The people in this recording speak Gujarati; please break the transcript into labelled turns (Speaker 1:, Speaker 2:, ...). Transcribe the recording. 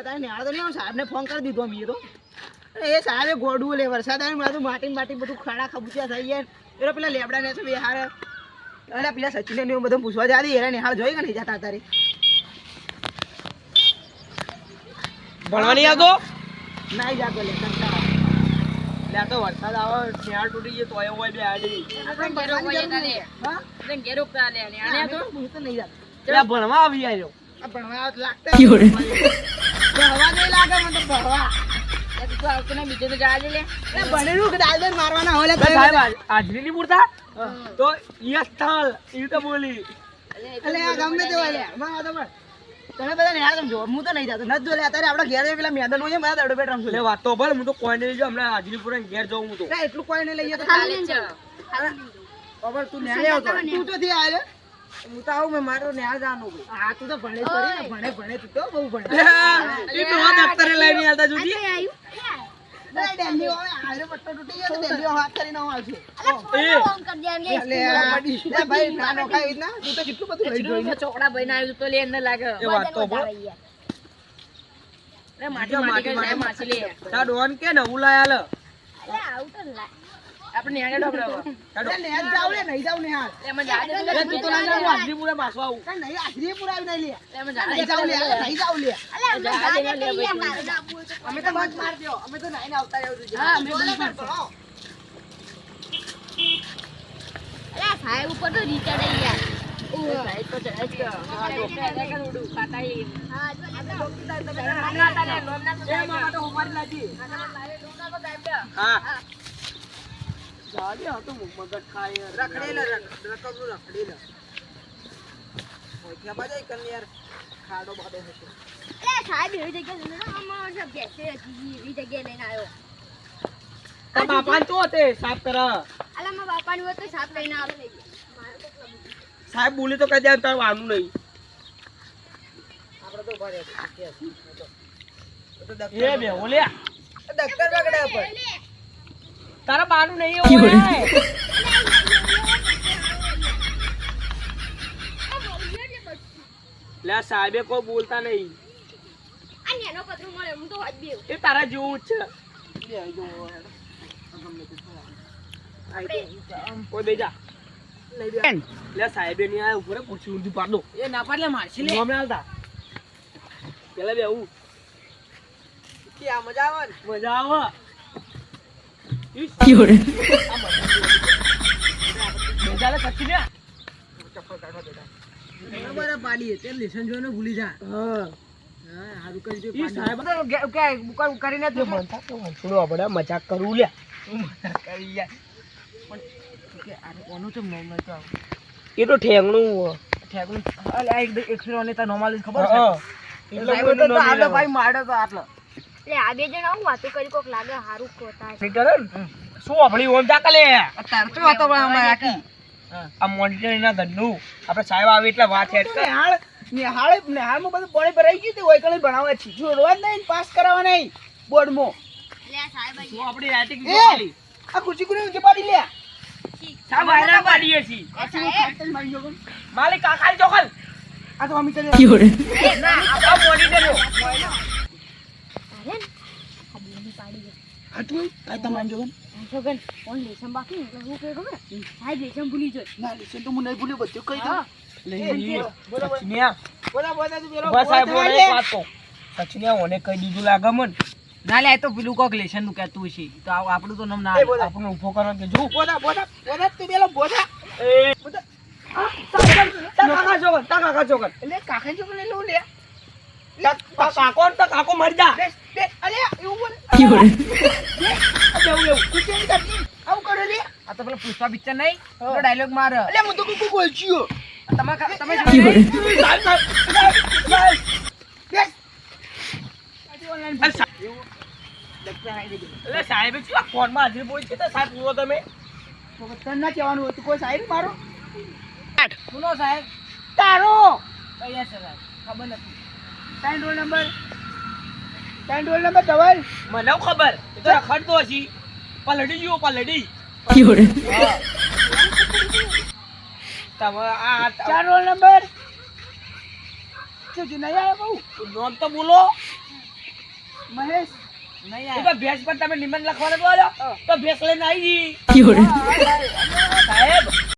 Speaker 1: તારે નિહાળ નહીં સાહેબને ફોન કરી દીધો અમે તો એ સાહેબે ગોડું લે વરસાદ આવે માટી માટી બધું ખાડા ખબુચિયા થઈ ગયા એટલે પેલા લેબડા ને છે બે અરે પેલા સચિને એવું બધું પૂછવા જાતી એને નિહાળ જોઈ કે નહીં જતા તારી
Speaker 2: ભણવા નહીં આવતો
Speaker 1: નાઈ લે
Speaker 2: લે તો વરસાદ આવે શિયાળ તૂટી ગયો તોય હોય બે આડી
Speaker 1: આપણે ભણવાની જરૂર નથી. હા? હું તો નહીં જાતો.
Speaker 2: ભણવા આવી આવ્યો
Speaker 1: ભણવા લાગતા નથી. નહીં લાગે મને લે
Speaker 2: વાત તો ભલે હું તો કોઈ નહીં જો હમણાં હાજરી ઘેર જવું હું
Speaker 1: એટલું કોઈ નહીં લઈએ તો તું તું તો થી આવ્યો? હું તો આવું મેં મારો નિહાળ જવાનું ભાઈ તું તો ભણે કરી ને ભણે ભણે તું તો બહુ ભણે.
Speaker 2: એ તો આ દફતરે લઈને આવતા જોજી
Speaker 1: તો લે, આ ભાઈ ના નોખાય એવી રીતના. તું તો કેટલું બધું લઈ
Speaker 2: વાત તો માટી માટી તા ડોન કે નવું લાયા. લે
Speaker 1: લે, નેહાલ જાવ લે, નહીં જાવ નેહાલ.
Speaker 2: લે તું તો ના જા, હું હાજરી પૂરા પાછો આવું.
Speaker 1: કાંઈ નહીં, હાજરી આવી નહીં લે. નહીં જાવ લે, નહીં જાવ લે. અમે તો બંધ માર દ્યો. અમે તો નાઈને આવતા રહેવું જોઈએ.
Speaker 3: હા, અમે
Speaker 1: બોલ
Speaker 3: બંધ
Speaker 1: અલે.
Speaker 3: સાહેબ ઉપર તો રીચાર્જ આવી
Speaker 2: હા. જાજે આ તો મગજ ખાય યાર.
Speaker 1: રકમનું રખડેલો. ઓય, ક્યાં બાજુ ખાડો બાડો હશે.
Speaker 3: સાહેબ એવી જગ્યાએ લઈને આવ્યો. આમાં બેસે એવી જગ્યાએ લઈને આવ્યો
Speaker 2: તાર બાપાને તો તે સાફ કર
Speaker 3: અલા મારા બાપાની હોય તો સાહેબ લઈને આવે
Speaker 2: સાહેબ બોલી તો કઈ દે તાર વાનું નહીં
Speaker 1: આપણે તો ઊભા રહે. એ તો
Speaker 2: એ
Speaker 1: દફતર-
Speaker 2: બે ઓલ્યા
Speaker 1: બગડે પણ.
Speaker 2: તારા બાનું નહીં એવું. લે સાહેબે કોઈ બોલતા નહીં.
Speaker 3: આ નેનો પતરું મળે હું તો હોજ બેવ
Speaker 2: એ તારા જેવું જ છે. સાહેબે ની આ ઉપર ખુરશી ઊંધી પાડ
Speaker 1: એ ના પાડલે મારશે લે.
Speaker 2: હમણાં હાલતા પેલા બેવું
Speaker 1: કે આ મજા આવે
Speaker 2: મજા આવે.
Speaker 1: ભૂલી જા.
Speaker 2: મજાક કરું લે
Speaker 1: કરી યાર. પણ કે આ કોનું છે મોં માં તો આવું?
Speaker 2: એ તો ઠેંગણું
Speaker 1: ઠેંગણું અલે આ એક- એક ફેરો ને તાર નોર્મલ ખબર છે? ભાઈ માર્યો તો આટલો.
Speaker 3: એટલે આ બે જણા હું વાતો કરી કોક લાગે હારું કોતા છે.
Speaker 2: શું આપણી ઓમ જા લે
Speaker 1: આ તાર તો હતો પણ આમાં આખી.
Speaker 2: આ મોનિટર ના ઘરનું આપણે સાહેબ આવે એટલે વાત હેડ કર.
Speaker 1: નિહાળ નિહાળ નિહાળમાં બધું પાણી ભરાઈ ગયું તે હોય કણે ભણાવવા છે. જો જ નહીં પાસ કરાવવા નહીં બોર્ડ
Speaker 3: મો લે સાહેબ
Speaker 2: શું આપણી રાઇટિંગ
Speaker 1: એ! આ ખુરશી ખુરશી જે પાડી લે.
Speaker 2: સાહેબ આયરા પાડીએ
Speaker 1: કોણ?
Speaker 2: માલિક કાકા જોખલ
Speaker 1: આ તો અમી કરી
Speaker 2: ના આ
Speaker 3: આ બેની પાડી
Speaker 1: આ તું જોગન
Speaker 3: જોગન ઓન લેસન બાકી એટલે હું કે ખબર? સાહેબ લેસન ભૂલી જોઈ
Speaker 1: ના લેસન તો હું નહીં ભૂલ્યો બધું કહી દઉં.
Speaker 3: હા.
Speaker 1: બોલો, બોલો.
Speaker 2: સચિનિયા
Speaker 1: બોલા બોલા તું પેલો
Speaker 2: બસ સાહેબ
Speaker 1: બોલ
Speaker 2: એક વાત. કહું સચિનિયા ઓને કહી દીધું લાગે મન.
Speaker 1: ના લે તો પેલું કોક લેશનનું કહેતું છે તો આપણું તો નામ ના
Speaker 2: ઊભો આપણને કરો કે જો.
Speaker 1: તું પેલો બોલા.
Speaker 2: એ. કાકા જોગન તા કાકા જોગન.
Speaker 1: એટલે કાકા જો મને લે.
Speaker 2: કાકો તો કાકો મરી જા.
Speaker 1: અલે એવું
Speaker 2: એવું
Speaker 1: આવું કરો લે.
Speaker 4: આ તો પેલો પુષ્પા પિક્ચર નહીં ડાયલોગ માર.
Speaker 1: અલે હું તો કોઈ બોલચ્યો
Speaker 4: તમે તમે
Speaker 2: સાહેબ, આ ફોનમાં હાજરી બોલી છે? તો સાહેબ જુઓ તમે.
Speaker 1: ના કહેવાનું હતું કોઈ સાહેબ મારો.
Speaker 4: સાહેબ.
Speaker 1: તારો.
Speaker 4: કયા છે સાહેબ? ખબર નથી.
Speaker 1: ત્રણ રોલ નંબર ત્રણ રોલ નંબર ધવલ
Speaker 2: મને ખબર. એ તો રખડતો હશી. પલડી ગયો પલડી. તમે આ
Speaker 1: ચાર રોલ નંબર શું નહીં આવ્યો બહુ?
Speaker 2: નોમ તો બોલો.
Speaker 1: મહેશ.
Speaker 4: નહીં આયા.
Speaker 2: ભેંસ પર તમે નિમન લખવાનું બોલો તો ભેંસ લઈને આવી
Speaker 1: હા.